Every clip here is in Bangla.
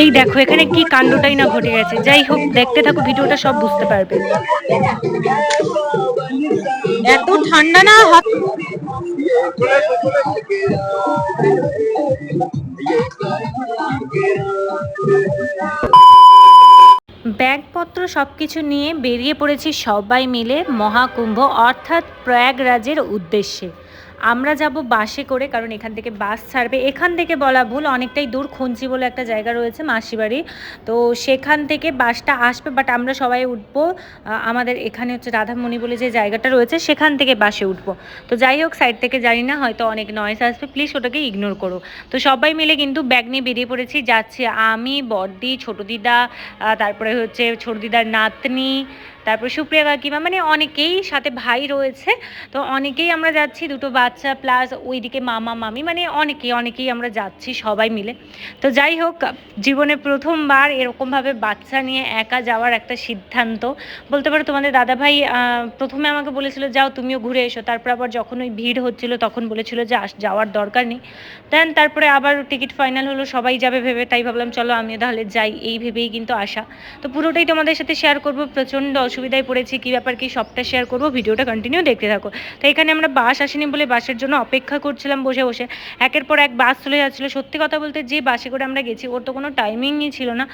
এই দেখো এখানে কি কাণ্ডটাই না ঘটে গেছে। যাই হোক দেখতে থাকো ভিডিওটা সব বুঝতে পারবে। এত ঠান্ডা না হাত ব্যাগপত্র সব কিছু নিয়ে বেরিয়ে পড়েছি সবাই মিলে মহাকুম্ভ অর্থাৎ প্রয়াগরাজের উদ্দেশ্যে। আমরা যাব বাসে করে, কারণ এখান থেকে বাস ছাড়বে। এখান থেকে বলা ভুল, অনেকটাই দূর খুঞ্চি বলে একটা জায়গা রয়েছে মাসিবাড়ি। তো সেখান থেকে বাসটা আসবে বাট আমরা সবাই উঠবো আমাদের এখানে হচ্ছে রাধামণি বলে যে জায়গাটা রয়েছে, সেখান থেকে বাসে উঠবো। তো যাই হোক সাইড থেকে জানি না, হয়তো অনেক নয়েস আসবে প্লিজ ওটাকে ইগনোর করো। তো সবাই মিলে কিন্তু ব্যাগ নিয়ে বেরিয়ে পড়েছি, যাচ্ছে আমি, বড়দি, ছোট দিদা তারপরে হচ্ছে ছোট দিদার নাতনি তারপর সুপ্রিয়া কাকিমা মানে অনেকেই সাথে ভাই রয়েছে, তো অনেকেই আমরা যাচ্ছি, দুটো বাচ্চা প্লাস ওইদিকে মামা, মামি মানে অনেকেই অনেকেই আমরা যাচ্ছি সবাই মিলে। তো যাই হোক, জীবনে প্রথমবার এরকমভাবে বাচ্চা নিয়ে একা যাওয়ার একটা সিদ্ধান্ত। বলতে পারো তোমাদের দাদাভাই প্রথমে আমাকে বলেছিল, যাও তুমিও ঘুরে এসো। তারপর আবার যখন ওই ভিড় হচ্ছিল, তখন বলেছিল যে, আস, যাওয়ার দরকার নেই। দেন তারপরে আবার টিকিট ফাইনাল হলো, সবাই যাবে ভেবে, তাই ভাবলাম, চলো আমিও তাহলে যাই। এই ভেবেই কিন্তু আসা। তো পুরোটাই তোমাদের সাথে শেয়ার করব, প্রচণ্ড অসুবিধায় পড়েছি, কী ব্যাপার, কি সবটা শেয়ার করব, ভিডিওটা কন্টিনিউ দেখতে থাকো। তো এখানে আমরা বাস আসেনি বলে বাসের জন্য অপেক্ষা করছিলাম বসে বসে। একের পর এক বাস চলে যাচ্ছিল। সত্যি কথা বলতে যে বাসে করে আমরা গেছি, ওর তো কোনো টাইমিংই ছিল না।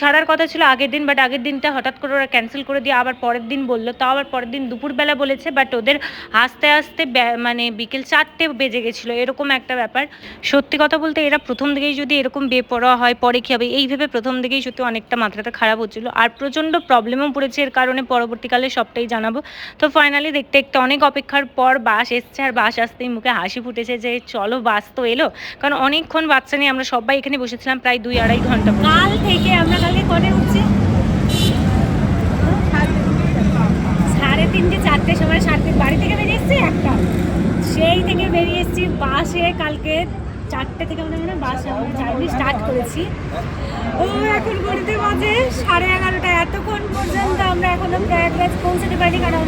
ছাড়ার কথা ছিল আগের দিন বাট আগের দিনটা হঠাৎ করে ওরা ক্যান্সেল করে দিয়ে আবার পরের দিন বলল। তাও আবার পরের দিন দুপুরবেলা বলেছে বাট ওদের আস্তে আস্তে মানে বিকেল চারটে বেজে গেছিল। এরকম একটা ব্যাপার। সত্যি কথা বলতে এরা প্রথম দিকেই যদি এরকম বেপরোয়া হয়, পরে কী হবে? এই ভেবে প্রথম দিকেই সত্যি অনেকটা মাথাটা খারাপ হচ্ছিল। আর প্রচণ্ড প্রবলেমও পড়েছে এর কারণে। পরবর্তীকালে সবটাই জানাব। তো ফাইনালি দেখতে দেখতে অনেক অপেক্ষার পর বাস এসছে আর বাস আসতেই মুখে হাসি ফুটেছে যে চলো বাস তো এলো। কারণ অনেকক্ষণ বাচ্চা নিয়ে আমরা সবাই এখানে বসেছিলাম প্রায় দুই আড়াই ঘণ্টা কাল থেকে আমরা কালকে করে উঠছি? সাড়ে তিনটে, চারটে সময় সাড়ে বাড়ি থেকে বেরিয়ে এসেছি একটা। সেই থেকে বেরিয়ে এসেছি বাসে কালকে চারটে থেকে আমাদের মনে বাস জার্নি স্টার্ট করেছি। ও এখন ঘড়িতে বাজে সাড়ে এগারোটা। এতক্ষণ পর্যন্ত আমরা এখনও প্রয়াগরাজ পৌঁছাতে পারিনি কারণ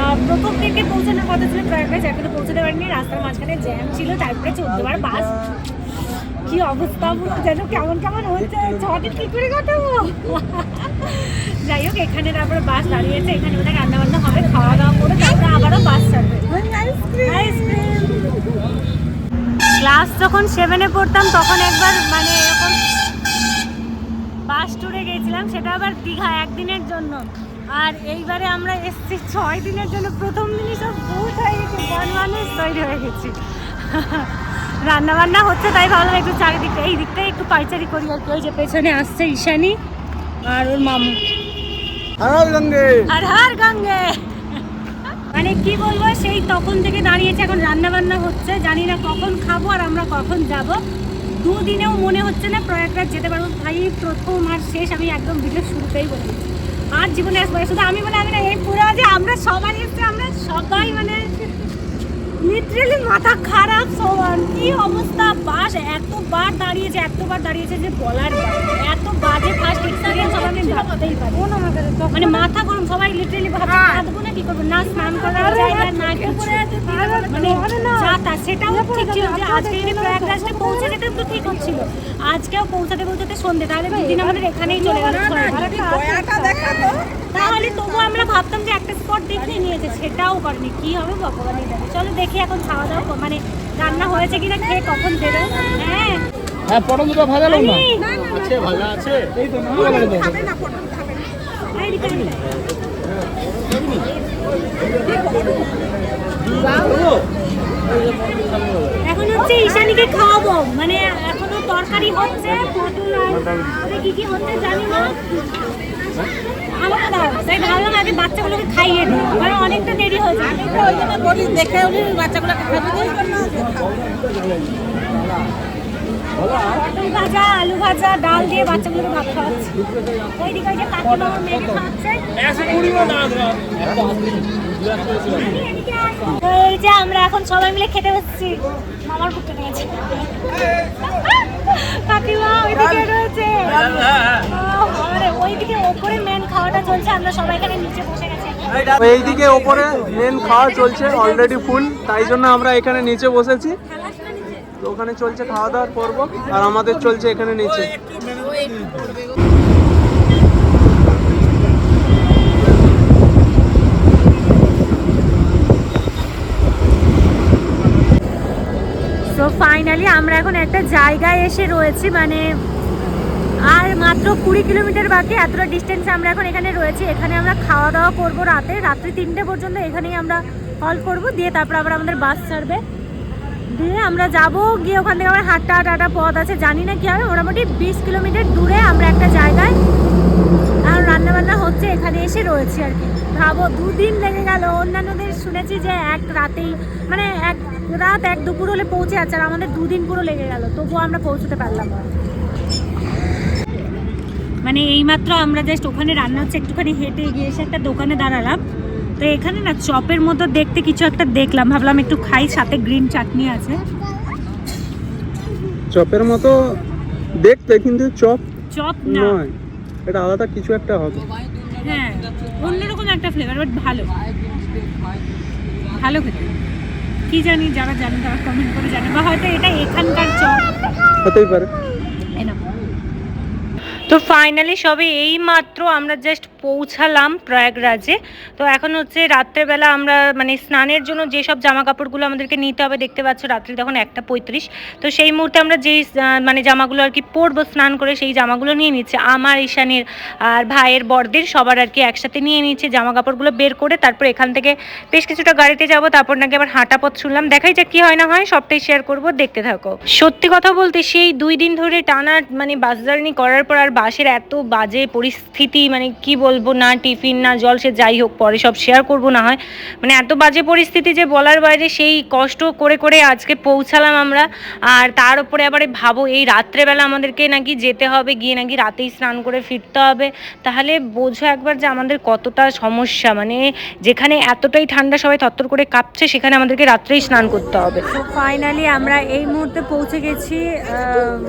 আহ, প্রথম দিকে পৌঁছানোর কথা ছিল প্রয়াগরাজ এখনও পৌঁছাতে পারিনি। রাস্তার মাঝখানে জ্যাম ছিল তারপরে চোদ্দবার বাস। কি অবস্থা যেন কেমন কেমন হচ্ছে ছটি কি করে কাটাবো? যাই হোক এখানে তারপরে বাস দাঁড়িয়েছে এখানে ওদের রান্না বান্না হবে খাওয়া দাওয়া করে তারপরে আবারও বাস ছাড়বে। আইসক্রিম ক্লাস যখন সেভেনে পড়তাম তখন একবার মানে এরকম বাস ট্যুরে গেছিলাম সেটা আবার দীঘা একদিনের জন্য। আর এইবারে আমরা এসেছি ছয় দিনের জন্য। প্রথম দিনই সব বহুত হয়ে গেছে মানুষ তৈরি হয়ে গেছি। রান্না বান্না হচ্ছে তাই ভাবলাম একটু চারিদিকটা এই দিকটাই একটু পাইচারি করি। আর কি ওই যে পেছনে আসছে ঈশানি আর ওর মামু। হার গঙ্গে। আর হার গঙ্গে। মানে কি বলব, সেই তখন থেকে দাঁড়িয়েছে, এখন রান্না বান্না হচ্ছে। জানি না কখন খাব আর আমরা কখন যাব। দুদিনেও মনে হচ্ছে না প্রয়াগরাজ যেতে পারব। ভাই, প্রথম আর শেষ আমি একদম ভিডিও শুরুতেই বলে আর জীবনে আসব শুধু আমি বলে আমি না, এই পুরো যে আমরা সবাই আমরা সবাই মানে লিটারেলি মাথা খারাপ সবার। কি অবস্থা? বাস এতবার দাঁড়িয়েছে এতবার দাঁড়িয়েছে যে বলার এত বাজে ফার্স্ট এক্সপিরিয়েন্স আমাকে ভাবতেই পারি। মানে মাথা গরম সবাই লিটারেলি ভাবছে কাঁদবো না কি করব? না স্নান করার জায়গা না কিছু তা সেটাও ঠিক ছিল যে আজকে যদি প্রয়াগরাজটা পৌঁছে যেতে তো ঠিক হচ্ছিল আজকেও পৌঁছাতে পৌঁছাতে সন্ধে তাহলে দুদিন আমাদের এখানেই চলে গেল তাহলে তবু আমরা ভাবতাম যে একটা স্পট দেখে নিয়েছে সেটাও করেনি কি হবে ভগবানই জানে চলো দেখি এখন খাওয়া দাওয়া মানে রান্না হয়েছে কিনা খেয়ে কখন দেবে হ্যাঁ হ্যাঁ পটল দুটো ভাজা লোক না আছে ভাজা আছে এই তো এই দিকে, এই দিকে। এখন হচ্ছে ঈশানীকে খাওয়াবো। মানে এখনও তরকারি হচ্ছে পটল আর কি কি হচ্ছে জানি না। আমাকে দাও তাই ভাবলাম আগে বাচ্চাগুলোকে খাইয়ে দিই কারণ অনেকটা দেরি হয়েছে বলি দেখে উনি বাচ্চাগুলোকে পটল ভাজা আলু ভাজা ডাল দিয়ে বাচ্চাগুলোকে ভাত খাওয়াচ্ছে। ওইদিকে ওই যে কাকিমা মেয়েকে খাওয়াচ্ছে এই যে আমরা এখন সবাই মিলে খেতে বসছি। মামার পুত্র নিয়েছে কাকিমা ওইদিকে রয়েছে ওইদিকে ওপরে মেন খাওয়াটা চলছে। আমরা সবাই এখানে নিচে বসে গেছি। এইদিকে ওপরে মেন খাওয়া চলছে অলরেডি ফুল তাই জন্য আমরা এখানে নিচে বসেছি। তো ওখানে চলছে খাওয়া দাওয়ার পর্ব আর আমাদের চলছে এখানে নিচে সো ফাইনালি আমরা এখন একটা জায়গায় এসে রয়েছি মানে আর মাত্র কুড়ি কিলোমিটার বাকি, এতটা ডিস্টেন্স আমরা এখন এখানে রয়েছি। এখানে আমরা খাওয়া দাওয়া করব রাতে, রাত্রি তিনটে পর্যন্ত এখানেই আমরা হল করব, দিয়ে তারপর আবার আমাদের বাস ছাড়বে। দিয়ে আমরা যাব, গিয়ে ওখান থেকে আবার হাঁটা হাঁটা পথ আছে, জানি না কী হবে। মোটামুটি বিশ কিলোমিটার দূরে আমরা একটা জায়গায়, আর রান্না বান্না হচ্ছে, এখানে এসে রয়েছি আর কি। ভাবো, দুদিন লেগে গেল। অন্যান্যদের শুনেছি যে এক রাতেই মানে এক রাত এক দুপুর হলে পৌঁছে যাচ্ছে আর আমাদের দুদিন পুরো লেগে গেল তবুও আমরা পৌঁছতে পারলাম মানে এইমাত্র আমরা জাস্ট ওখানে রান্না হচ্ছে একটুখানি হেঁটে গিয়ে এসে একটা দোকানে দাঁড়ালাম। তো এখানে না চপের মতো দেখতে কিছু একটা দেখলাম ভাবলাম একটু খাই সাথে গ্রিন চাটনি আছে। চপের মতো দেখতে কিন্তু চপ চপ না। নয় এটা আলাদা কিছু একটা হবে। হ্যাঁ অন্যরকম একটা ফ্লেভার বাট ভালো। ভালো খেতে। কি জানি যারা জানে তারা কমেন্ট করে জানে। বা হয়তো এটা এখানকার চপ। হতেই পারে। তো ফাইনালি সবে এই মাত্র আমরা জাস্ট পৌঁছালাম প্রয়াগরাজে। তো এখন হচ্ছে রাত্রেবেলা আমরা মানে স্নানের জন্য যেসব জামা কাপড়গুলো আমাদেরকে নিতে হবে, দেখতে পাচ্ছ রাত্রি তখন একটা পঁয়ত্রিশ। তো সেই মুহূর্তে আমরা যেই মানে জামাগুলো আর কি পরবো স্নান করে সেই জামাগুলো নিয়ে নিচ্ছে। আমার, ঈশানের আর ভাইয়ের বড়দের সবার আর কি একসাথে নিয়ে নিচ্ছে জামা কাপড়গুলো বের করে, তারপর এখান থেকে বেশ কিছুটা গাড়িতে যাব, তারপর নাকি আবার হাঁটা পথ শুনলাম দেখাই যাক কি হয় না হয়, সবটাই শেয়ার করব, দেখতে থাকো। সত্যি কথা বলতে সেই দুই দিন ধরে টানা মানে বাস জার্নি করার পর আর বাসের এত বাজে পরিস্থিতি মানে কি বলব না, টিফিন না, জল, সে যাই হোক, পরে সব শেয়ার করব না হয়। মানে এত বাজে পরিস্থিতি যে বলার বাইরে সেই কষ্ট করে করে আজকে পৌঁছালাম আমরা। আর তার উপরে আবার ভাবো, এই রাত্রেবেলা আমাদেরকে নাকি যেতে হবে, গিয়ে নাকি রাতেই স্নান করে ফিরতে হবে। তাহলে বোঝো একবার যে আমাদের কতটা সমস্যা মানে যেখানে এতটাই ঠান্ডা সবাই থরথর করে কাঁপছে, সেখানে আমাদেরকে রাত্রেই স্নান করতে হবে। ফাইনালি আমরা এই মুহূর্তে পৌঁছে গেছি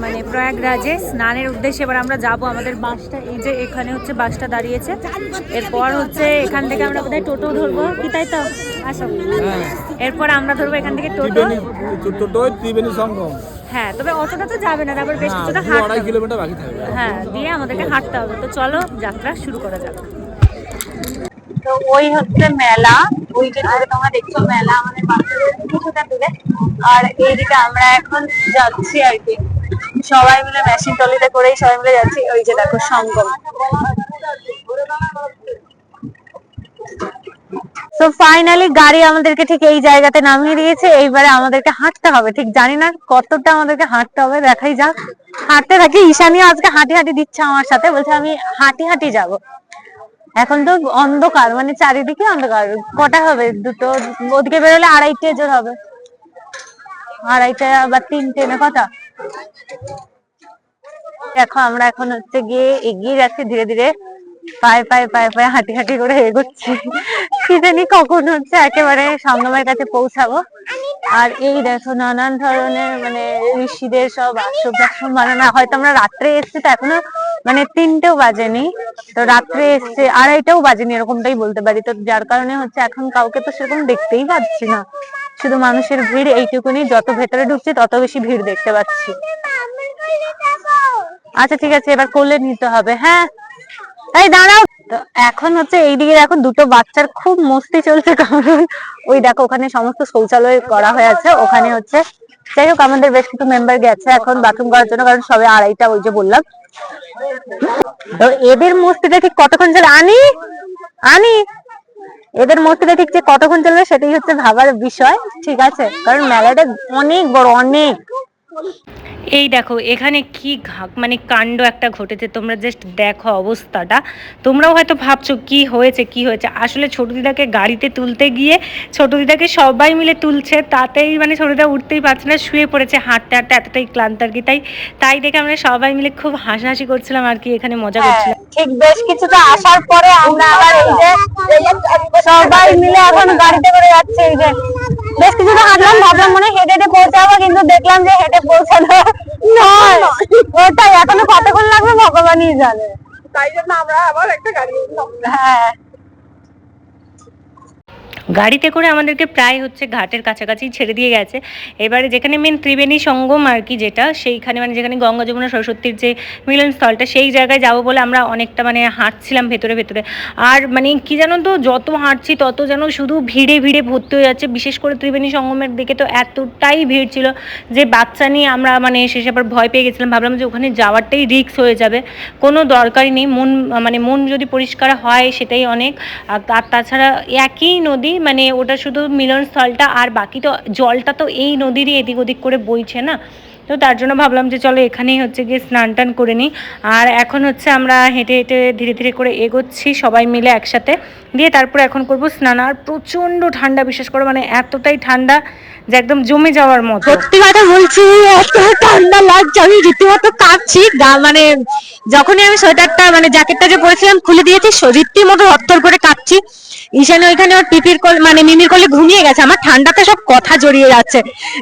মানে প্রয়াগরাজে। স্নানের উদ্দেশ্যে এবার আমরা যাব আমাদের বাসটা, এই যে এখানে হচ্ছে বাসটা দাঁড়িয়েছে। এরপর হচ্ছে এখান থেকে আমরা বোধহয় টোটো ধরবো। কি তাই তো? আসো। এরপর আমরা ধরবো এখান থেকে টোটো। টোটো ত্রিবেণী সঙ্গম। হ্যাঁ তবে অটোটা তো যাবে না তারপর বেশ কিছুটা হাঁটতে হবে। কিলোমিটার বাকি থাকবে। হ্যাঁ দিয়ে আমাদেরকে হাঁটতে হবে। তো চলো যাত্রা শুরু করা যাক। তো ওই হচ্ছে মেলা। ওই যে দূরে তোমরা দেখছ মেলা আমাদের বাচ্চাদের কিছুটা দূরে আর এইদিকে আমরা এখন যাচ্ছি আর কি। সবাই মিলে মেশিন টলিতে করেই সবাই মিলে যাচ্ছি। ওই যে দেখো সঙ্গম। তো ফাইনালি গাড়ি আমাদেরকে ঠিক এই জায়গাতে নামিয়ে দিয়েছে, এইবারে আমাদেরকে হাঁটতে হবে। ঠিক জানি না কতটা আমাদেরকে হাঁটতে হবে, দেখাই যাক। হাঁটতে থাকি, ঈশানীও আজকে হাঁটি হাঁটি দিচ্ছে আমার সাথে, বলছে আমি হাঁটি হাঁটি যাব। এখন তো অন্ধকার মানে চারিদিকে অন্ধকার। কটা হবে? দুটো, ওদিকে বেরোলে আড়াইটে জোর হবে। আড়াইটা বা তিনটে না কথা দেখো, আমরা এখন হচ্ছে গিয়ে এগিয়ে যাচ্ছি ধীরে ধীরে। পায়ে পায়ে পায়ে পায়ে হাঁটি হাঁটি করে এগোচ্ছি। কি জানি কখন হচ্ছে, একেবারে সঙ্গমের কাছে পৌঁছাবো। আর এই দেখো, নানান ধরনের মানে ঋষিদের সব আসব টাসব বানানো। হয়তো আমরা রাত্রে এসেছি, তো এখনও মানে তিনটেও বাজেনি। তো রাত্রে এসছে, আড়াইটাও বাজেনি, এরকমটাই বলতে পারি। তো যার কারণে হচ্ছে এখন কাউকে তো সেরকম দেখতেই পাচ্ছি না। শুধু মানুষের ভিড়, এইটুকুনি। যত ভেতরে ঢুকছে, তত বেশি ভিড় দেখতে পাচ্ছি। আচ্ছা ঠিক আছে, এবার করলে নিতে হবে হ্যাঁ? এই, দাঁড়াও। তো এখন হচ্ছে এইদিকে দেখো দুটো বাচ্চার খুব মস্তি চলছে, কারণ ওই দেখো ওখানে সমস্ত শৌচালয় করা হয়ে আছে। ওখানে হচ্ছে যাই হোক, আমাদের বেশ কিছু মেম্বার গেছে এখন বাথরুম করার জন্য, কারণ সবে আড়াইটা, ওই যে বললাম। তো এদের মস্তিটা ঠিক কতক্ষণ চলে আনি আনি। এদের মস্তিটা ঠিক যে কতক্ষণ চলবে সেটাই হচ্ছে ভাবার বিষয়, ঠিক আছে? কারণ মেলাটা অনেক বড়, অনেক। এই দেখো এখানে কি মানে কাণ্ড একটা ঘটেছে তোমরা জাস্ট দেখো অবস্থাটা। তোমরাও হয়তো ভাবছ কি হয়েছে কি হয়েছে। আসলে ছোট দিদাকে গাড়িতে তুলতে গিয়ে ছোট দিদাকে সবাই মিলে তুলছে তাতেই মানে ছোট দিদা উঠতেই পারছে না শুয়ে পড়েছে হাঁটতে হাঁটতে এতটাই ক্লান্ত আর কি। তাই তাই দেখে আমরা সবাই মিলে খুব হাসাহাসি করছিলাম আর কি এখানে মজা করছিলাম। ঠিক বেশ কিছুটা আসার পরে আমরা আবার এই যে সবাই মিলে এখন গাড়িতে করে যাচ্ছে এই যে বেশ ভাবলাম মনে হয় হেঁটে হেঁটে পৌঁছাবো কিন্তু দেখলাম যে হেঁটে পৌঁছানো নয়। ওটাই এখনও কতক্ষণ লাগবে ভগবানই জানে। তাই জন্য আমরা আবার একটা গাড়ি হ্যাঁ। গাড়িতে করে আমাদেরকে প্রায় হচ্ছে ঘাটের কাছাকাছি ছেড়ে দিয়ে গেছে। এবারে যেখানে মেন ত্রিবেণী সঙ্গম আর কি যেটা, সেইখানে মানে যেখানে গঙ্গা, যমুনা, সরস্বতীর যে মিলনস্থলটা সেই জায়গায় যাব বলে আমরা অনেকটা মানে হাঁটছিলাম ভেতরে ভেতরে। আর মানে কি জানো তো, যত হাঁটছি তত যেন শুধু ভিড়ে ভিড়ে ভর্তি হয়ে যাচ্ছে। বিশেষ করে ত্রিবেণী সঙ্গমের দিকে তো এতটাই ভিড় ছিল যে বাচ্চা নিয়ে আমরা মানে শেষে আবার ভয় পেয়ে গেছিলাম। ভাবলাম যে ওখানে যাওয়ারটাই রিস্ক হয়ে যাবে। কোনো দরকারই নেই। মন মানে মন যদি পরিষ্কার হয় সেটাই অনেক। আর তাছাড়া একই নদী মানে ওটা শুধু মিলনস্থলটা আর বাকি তো জলটা তো এই নদীরই এদিক ওদিক করে বইছে না। তো তার জন্য ভাবলাম যে চলো এখানেই হচ্ছে গিয়ে স্নান টান করে নিই। আর এখন হচ্ছে আমরা হেঁটে হেঁটে ধীরে ধীরে করে এগোচ্ছি সবাই মিলে একসাথে। দিয়ে তারপরে এখন করব স্নান। আর প্রচণ্ড ঠান্ডা, বিশেষ করে মানে এতটাই ঠান্ডা যে একদম জমে যাওয়ার মতো। সত্যি কথা বলছি, এত ঠান্ডা লাগছে। আমি রীতিমতো কাঁপছি মানে যখনই আমি সোয়েটারটা মানে জ্যাকেটটা যে পরেছিলাম, খুলে দিয়েছি রীতিমতো হত্তর করে কাঁপছি ঈশানে ওইখানে ওর পিপির কল মানে মিমির কলে ঘুমিয়ে গেছে। আমার ঠান্ডাতে সব কথা জড়িয়ে যাচ্ছে।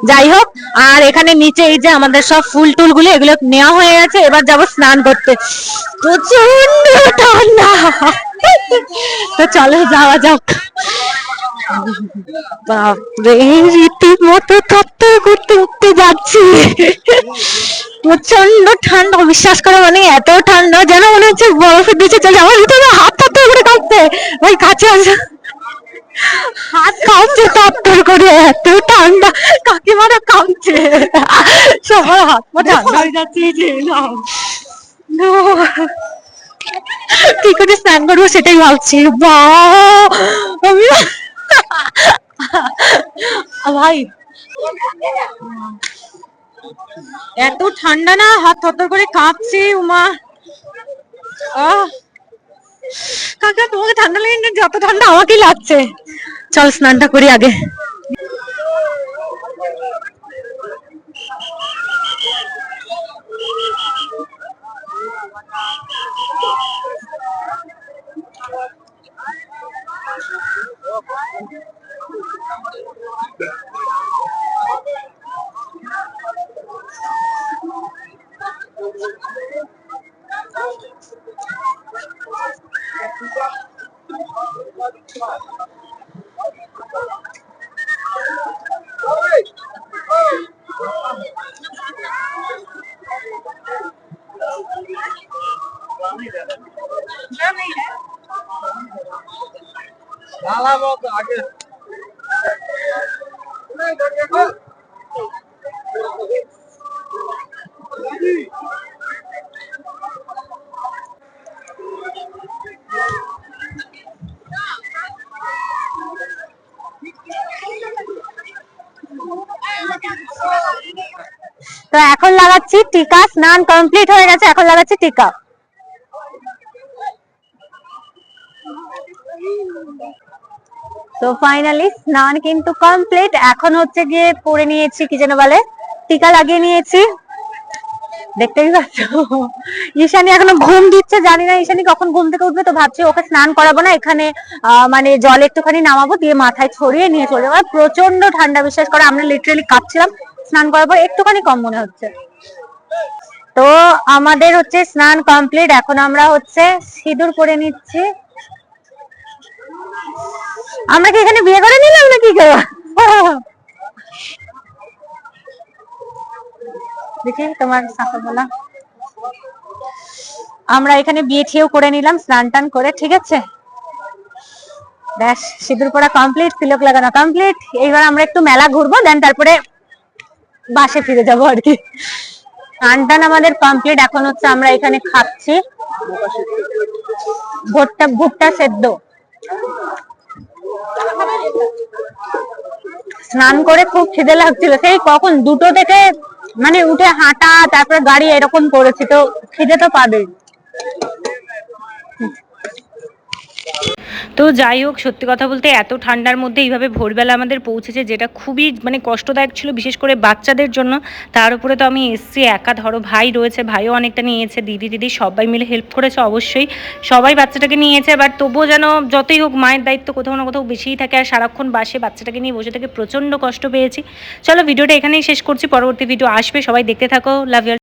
যাই হোক, আর এখানে নিচে এই যে আমাদের সব ফুল টুলগুলো এগুলো নেওয়া হয়ে গেছে, এবার যাব স্নান করতে। প্রচণ্ড ঠান্ডা। তো চলো যাওয়া যাক। বাপরে, রীতিমতো থরথর করতে উঠতে যাচ্ছি। প্রচণ্ড ঠান্ডা, বিশ্বাস করো মানে এত ঠান্ডা, যেন মনে হচ্ছে বরফের নিচে চলে আমার ভিতরে হাত থরথর করে কাঁপছে। ওই কাছে আসা। হাত কাঁপছে করে এত ঠান্ডা। কাকিমারা কাঁপছে। সবার হাত পা ঠান্ডা। হয়ে যাচ্ছে এই যে এলাম। কি করে স্নান করব সেটাই ভাবছি। বা আমি ভাই। এত ঠান্ডা না হাত থরথর করে কাঁপছে উমা। আহ। কাকা তোমাকে ঠান্ডা লাগে না যত ঠান্ডা আমাকেই লাগছে। চল স্নানটা করি আগে। তো এখন লাগাচ্ছি টিকা স্নান কমপ্লিট হয়ে গেছে এখন লাগাচ্ছি টিকা। তো ফাইনালি স্নান কিন্তু কমপ্লিট এখন হচ্ছে গিয়ে পরে নিয়েছি, কি যেন বলে, টিকা লাগিয়ে নিয়েছি। দেখতেই পাচ্ছ? ঈশানি এখনও ঘুম দিচ্ছে, জানি না ঈশানি কখন ঘুম থেকে উঠবে, তো ভাবছি ওকে স্নান করাবো না, এখানে মানে জল একটুখানি নামাবো, দিয়ে মাথায় ছড়িয়ে নিয়ে চলে যাব। প্রচণ্ড ঠান্ডা, বিশ্বাস করে, আমরা লিটারেলি কাঁপছিলাম, স্নান করাবো, একটুখানি কম মনে হচ্ছে। তো আমাদের হচ্ছে স্নান কমপ্লিট এখন আমরা হচ্ছে সিঁদুর পরে নিচ্ছি। আমরা কি এখানে বিয়ে করে নিলাম নাকি কেউ দেখি তোমার সাফা বলা। আমরা এখানে বিয়ে ঠিয়েও করে নিলাম, স্নান টান করে, ঠিক আছে? ব্যাস, সিঁদুর পড়া কমপ্লিট তিলক লাগানো কমপ্লিট এইবার আমরা একটু মেলা ঘুরবো দেন তারপরে বাসে ফিরে যাব আর কি। স্নান টান আমাদের কমপ্লিট এখন হচ্ছে আমরা এখানে খাচ্ছি। ভুট্টা ভুট্টা সেদ্ধ। স্নান করে খুব খিদে লাগছিল। সেই কখন দুটো থেকে মানে উঠে হাঁটা, তারপরে গাড়ি এরকম করেছি, তো খিদে তো পাবেই। তো যাই হোক, সত্যি কথা বলতে এত ঠান্ডার মধ্যে এইভাবে ভোরবেলা আমাদের পৌঁছেছে, যেটা খুবই মানে কষ্টদায়ক ছিল, বিশেষ করে বাচ্চাদের জন্য। তার উপরে তো আমি এসছি একা, ধরো ভাই রয়েছে, ভাইও অনেকটা নিয়েছে, দিদি দিদি সবাই মিলে হেল্প করেছে অবশ্যই। সবাই বাচ্চাটাকে নিয়েছে বাট তবুও যেন যতই হোক মায়ের দায়িত্ব কোথাও না কোথাও বেশিই থাকে, আর সারাক্ষণ বাসে বাচ্চাটাকে নিয়ে বসে থেকে প্রচণ্ড কষ্ট পেয়েছি। চলো, ভিডিওটা এখানেই শেষ করছি, পরবর্তী ভিডিও আসবে, সবাই দেখতে থাকো লাভ